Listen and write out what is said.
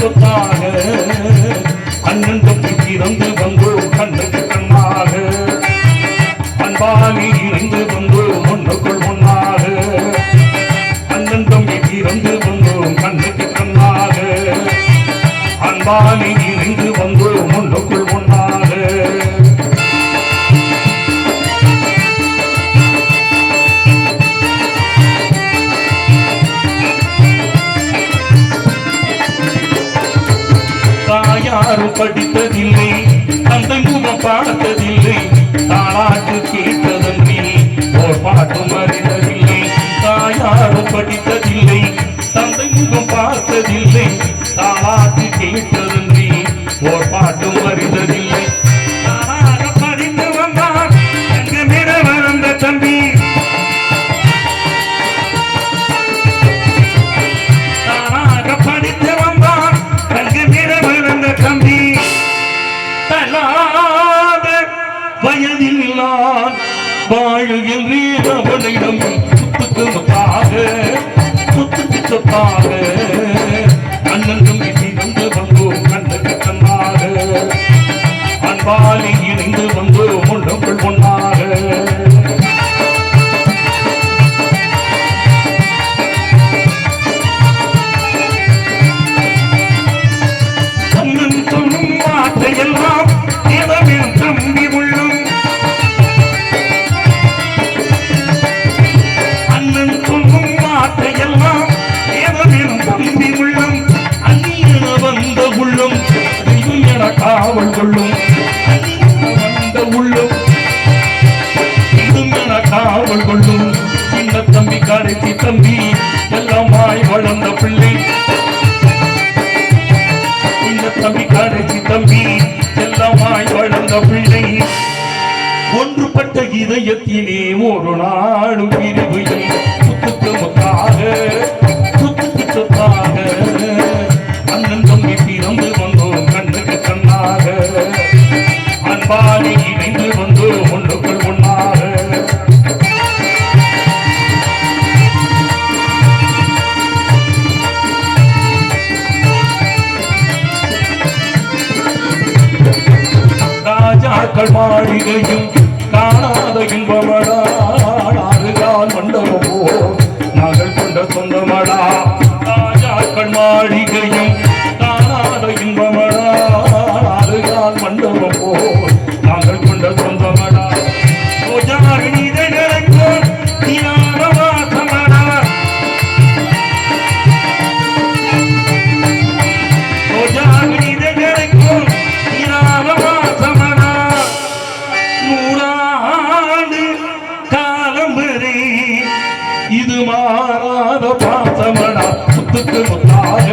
சொத்தாக அண்ணன் தம்பி பிறந்து வந்தோம் கண்ணுக்கு கண்ணாக. அன்பாலி இணைந்து வந்தோம் ஒன்றுக்குள் முன்னாக அண்ணன் தம்பி பிறந்து வந்தோம் கண்ணுக்கு கண்ணாக. அன்பாலி இணைந்து வந்தோம் ஒன்றுக்குள் முன்னாக யாரும் படித்ததில்லை தந்தை மூலம் பாடத்ததில்லை. தாளாட்டு கேட்டதன்றி ஓர் பாட்டும் அறிந்ததில்லை வாழுகின்றீர் அவனிடம் சுத்துக்கு முத்தாக சுத்துக்கு சொத்தாக அண்ணன் தம்பி இணைந்து வந்தோம் கண்ணுக்கு கண்ணாக அன்பாலி இணைந்து வந்தோம் ஒன்றுக்குள் ஒன்றாக வளர்ந்த பிள்ளை இந்த தம்பி கடைசி தம்பி செல்லமாய் வளர்ந்த பிள்ளை ஒன்றுபட்ட இதயத்திலே ஒரு நாடும் பிரிவு இல்லை. சுத்துக்கு மக்கள் மாளிகையும் காணாத இன்பமடா ஆறுகால் மண்டபமோ நகல் கொண்ட சொந்தமடா. ராஜாக்கள் மாளிகையும் மாறாத பாசமடா முத்துக்கு முத்தாக